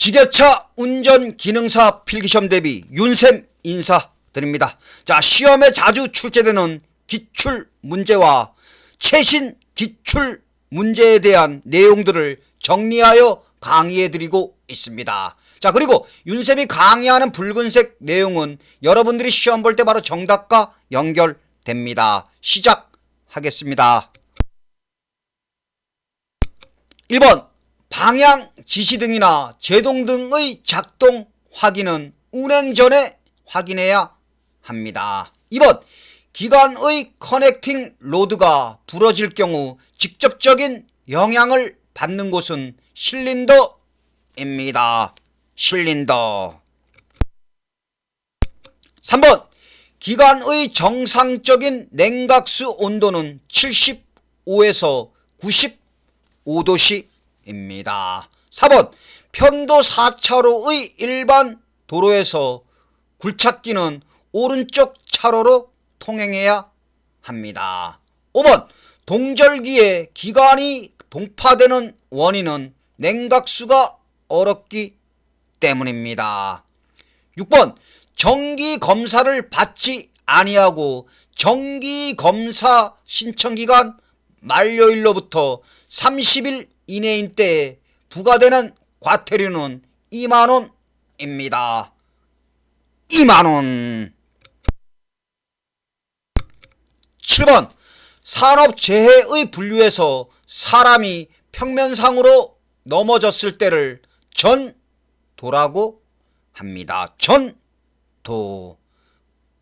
지게차 운전 기능사 필기시험 대비 윤쌤 인사드립니다. 자, 시험에 자주 출제되는 기출 문제와 최신 기출 문제에 대한 내용들을 정리하여 강의해드리고 있습니다. 자, 그리고 윤쌤이 강의하는 붉은색 내용은 여러분들이 시험 볼 때 바로 정답과 연결됩니다. 시작하겠습니다. 1번 방향 지시 등이나 제동 등의 작동 확인은 운행 전에 확인해야 합니다. 2번 기관의 커넥팅 로드가 부러질 경우 직접적인 영향을 받는 곳은 실린더입니다. 실린더. 3번 기관의 정상적인 냉각수 온도는 75에서 95도씨 입니다. 4번 편도 4차로의 일반 도로에서 굴착기는 오른쪽 차로로 통행해야 합니다. 5번 동절기에 기관이 동파되는 원인은 냉각수가 얼었기 때문입니다. 6번 정기 검사를 받지 아니하고 정기 검사 신청 기간 만료일로부터 30일 이내인 때에 부과되는 과태료는 2만 원입니다. 2만 원. 7번 산업재해의 분류에서 사람이 평면상으로 넘어졌을 때를 전도라고 합니다. 전도.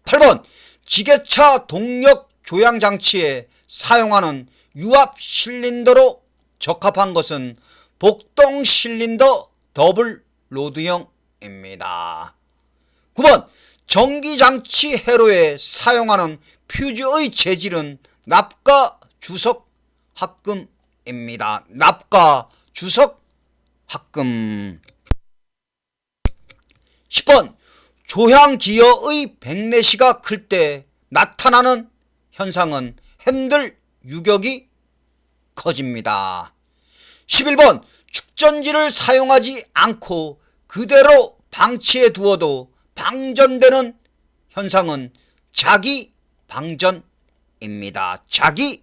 8번 지게차 동력 조향 장치에 사용하는 유압 실린더로 적합한 것은 복동 실린더 더블 로드형입니다. 9번 전기장치 회로에 사용하는 퓨즈의 재질은 납과 주석 합금입니다. 납과 주석 합금 10번 조향기어의 백내시가 클 때 나타나는 현상은 핸들 유격이 커집니다. 11번 축전지를 사용하지 않고 그대로 방치해 두어도 방전되는 현상은 자기 방전입니다. 자기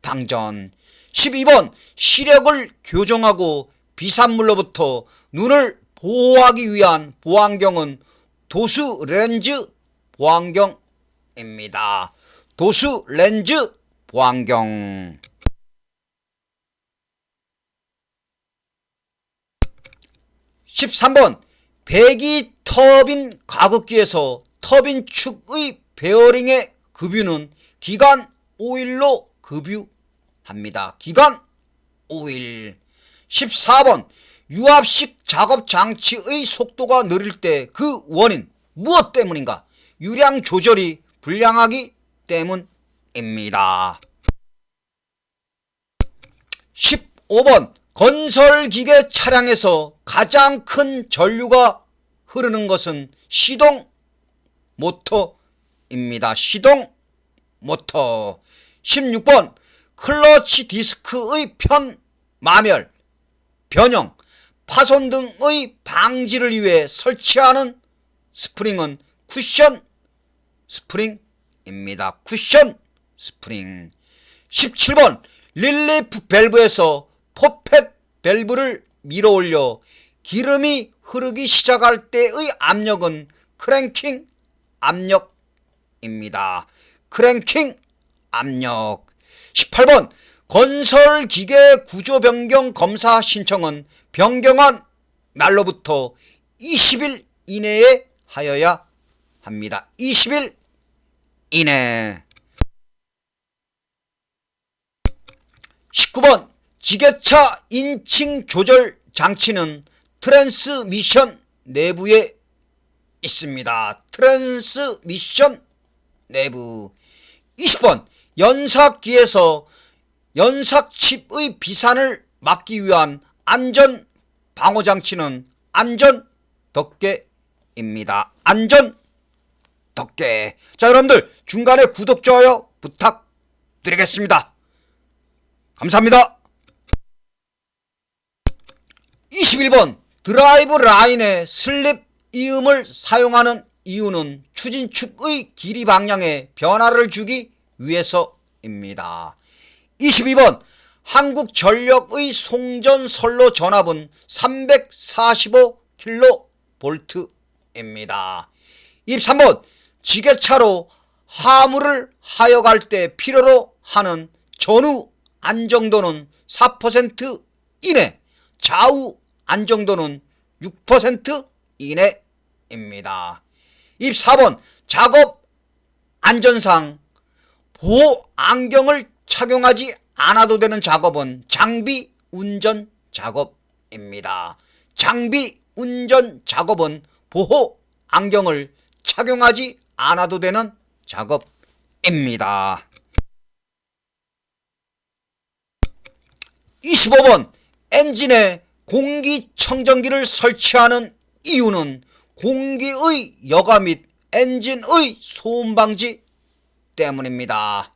방전. 12번 시력을 교정하고 비산물로부터 눈을 보호하기 위한 보안경은 도수 렌즈 보안경입니다. 도수 렌즈 보안경. 13번 배기 터빈 가극기에서 터빈 축의 베어링의 급유는 기관 오일로 급유합니다. 기관 오일. 14번 유압식 작업 장치의 속도가 느릴 때 그 원인 무엇 때문인가? 유량 조절이 불량하기 때문입니다. 15번 건설기계 차량에서 가장 큰 전류가 흐르는 것은 시동 모터입니다. 시동 모터. 16번 클러치 디스크의 편 마멸, 변형, 파손 등의 방지를 위해 설치하는 스프링은 쿠션 스프링입니다. 쿠션 스프링. 17번 릴리프 밸브에서 포펫 밸브를 밀어 올려 기름이 흐르기 시작할 때의 압력은 크랭킹 압력입니다. 크랭킹 압력. 18번 건설 기계 구조 변경 검사 신청은 변경한 날로부터 20일 이내에 하여야 합니다. 20일 이내. 19번 지게차 인칭 조절 장치는 트랜스미션 내부에 있습니다. 트랜스미션 내부. 20번 연삭기에서 연삭칩의 비산을 막기 위한 안전 방어 장치는 안전 덮개입니다. 안전 덮개. 자, 여러분들 중간에 구독 좋아요 부탁드리겠습니다. 감사합니다. 21번 드라이브 라인에 슬립 이음을 사용하는 이유는 추진축의 길이 방향에 변화를 주기 위해서입니다. 22번 한국전력의 송전선로 전압은 345kV입니다. 23번 지게차로 화물을 하여갈 때 필요로 하는 전후 안정도는 4% 이내, 좌우 안정도는 6% 이내입니다. 24번 작업 안전상 보호 안경을 착용하지 않아도 되는 작업은 장비 운전 작업입니다. 장비 운전 작업은 보호 안경을 착용하지 않아도 되는 작업입니다. 25번 엔진에 공기청정기를 설치하는 이유는 공기의 여과 및 엔진의 소음 방지 때문입니다.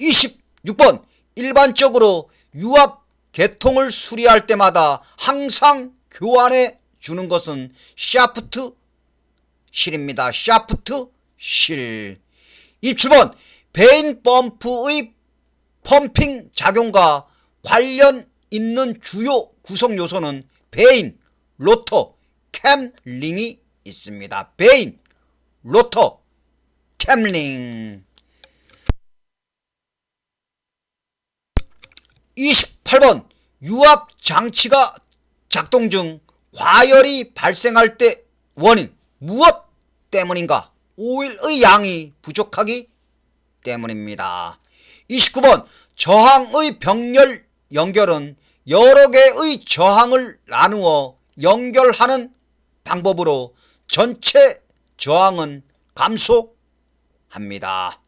26번 일반적으로 유압 개통을 수리할 때마다 항상 교환해 주는 것은 샤프트 실입니다. 샤프트 실. 27번 베인 펌프의 펌핑 작용과 관련 있는 주요 구성 요소는 베인, 로터, 캠링이 있습니다. 베인, 로터, 캠링. 28번 유압 장치가 작동 중 과열이 발생할 때 원인 무엇 때문인가? 오일의 양이 부족하기 때문입니다. 29번 저항의 병렬 연결은 여러 개의 저항을 나누어 연결하는 방법으로 전체 저항은 감소합니다.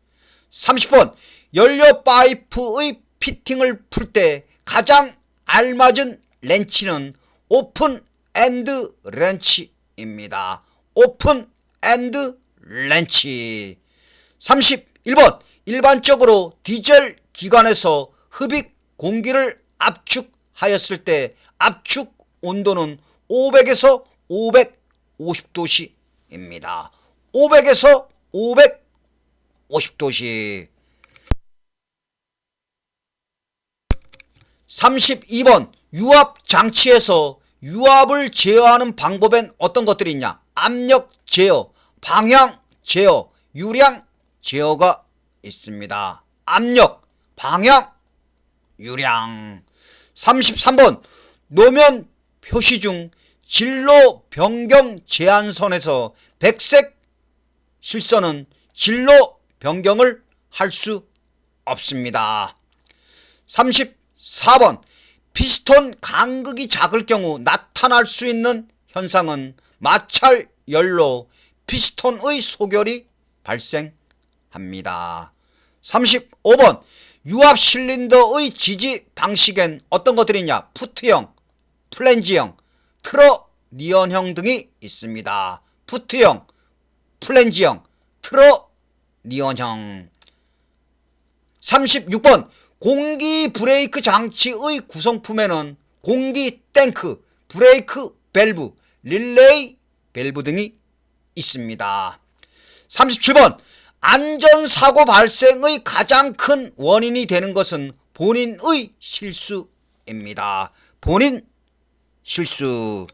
30번 연료 파이프의 피팅을 풀 때 가장 알맞은 렌치는 오픈 엔드 렌치입니다. 오픈 엔드 렌치. 31번 일반적으로 디젤 기관에서 흡입 공기를 압축 하였을 때 압축 온도는 500에서 550도씨입니다. 500에서 550도씨. 32번 유압 장치에서 유압을 제어하는 방법엔 어떤 것들이 있냐? 압력 제어, 방향 제어, 유량 제어가 있습니다. 압력, 방향, 유량. 33번 노면 표시 중 진로 변경 제한선에서 백색 실선은 진로 변경을 할 수 없습니다. 34번 피스톤 간극이 작을 경우 나타날 수 있는 현상은 마찰 열로 피스톤의 소결이 발생합니다. 35번 유압 실린더의 지지 방식엔 어떤 것들이 있냐? 푸트형, 플랜지형, 트러니언형 등이 있습니다. 푸트형, 플랜지형, 트러니언형. 36번 공기 브레이크 장치의 구성품에는 공기 탱크, 브레이크 밸브, 릴레이 밸브 등이 있습니다. 37번 안전사고 발생의 가장 큰 원인이 되는 것은 본인의 실수입니다. 본인 실수.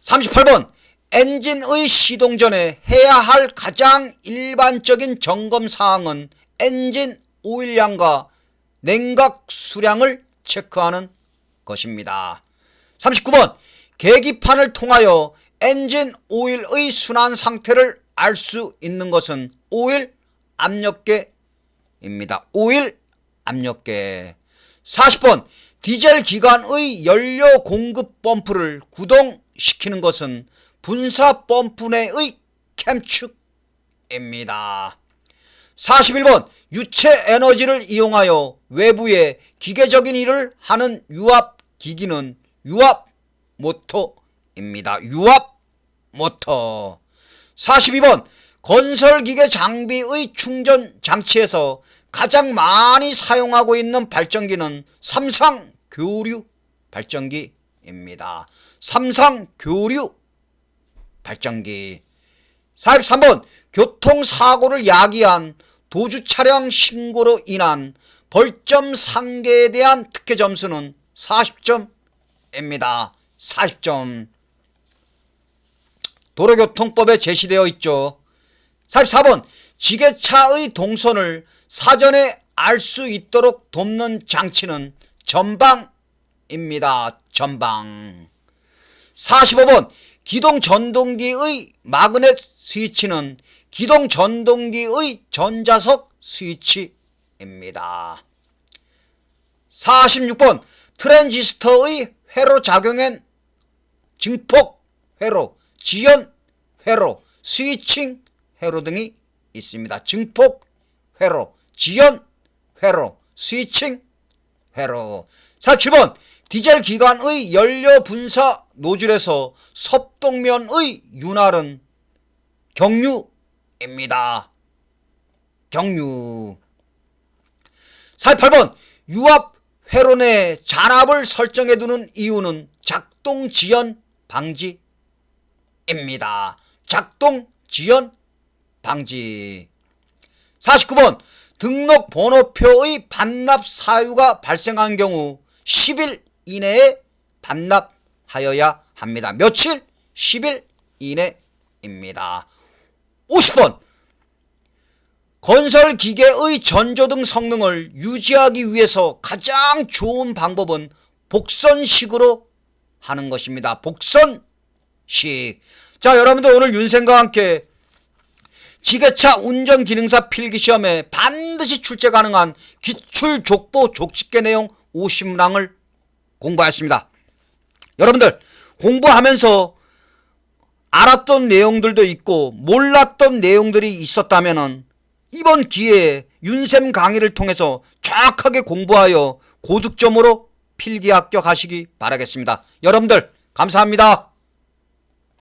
38번 엔진의 시동 전에 해야 할 가장 일반적인 점검 사항은 엔진 오일량과 냉각 수량을 체크하는 것입니다. 39번 계기판을 통하여 엔진 오일의 순환 상태를 알 수 있는 것은 오일 압력계입니다. 오일 압력계. 40번 디젤 기관의 연료 공급 펌프를 구동시키는 것은 분사 펌프 내의 캠축입니다. 41번 유체 에너지를 이용하여 외부에 기계적인 일을 하는 유압 기기는 유압 모터 입니다. 유압 모터. 42번 건설기계 장비의 충전 장치에서 가장 많이 사용하고 있는 발전기는 삼상 교류 발전기입니다. 삼상 교류 발전기 43번 교통사고를 야기한 도주 차량 신고로 인한 벌점 상계에 대한 특혜 점수는 40점입니다. 40점. 도로교통법에 제시되어 있죠. 44번 지게차의 동선을 사전에 알 수 있도록 돕는 장치는 전방입니다. 전방. 45번 기동 전동기의 마그넷 스위치는 기동 전동기의 전자석 스위치입니다. 46번 트랜지스터의 회로 작용엔 증폭 회로, 지연 회로, 스위칭 회로 등이 있습니다. 증폭 회로, 지연 회로, 스위칭 회로. 47번 디젤 기관의 연료 분사 노즐에서 섭동면의 윤활은 경유입니다. 경유. 48번 유압 회로 내 잔압을 설정해 두는 이유는 작동 지연 방지 입니다. 작동 지연 방지. 49번 등록 번호표의 반납 사유가 발생한 경우 10일 이내에 반납하여야 합니다. 며칠? 10일 이내입니다. 50번 건설 기계의 전조 등 성능을 유지하기 위해서 가장 좋은 방법은 복선식으로 하는 것입니다. 복선 식. 자, 여러분들 오늘 윤생과 함께 지게차 운전 기능사 필기 시험에 반드시 출제 가능한 기출 족보 족집계 내용 50랑을 공부하였습니다. 여러분들 공부하면서 알았던 내용들도 있고 몰랐던 내용들이 있었다면 이번 기회에 윤쌤 강의를 통해서 정확하게 공부하여 고득점으로 필기 합격하시기 바라겠습니다. 여러분들 감사합니다.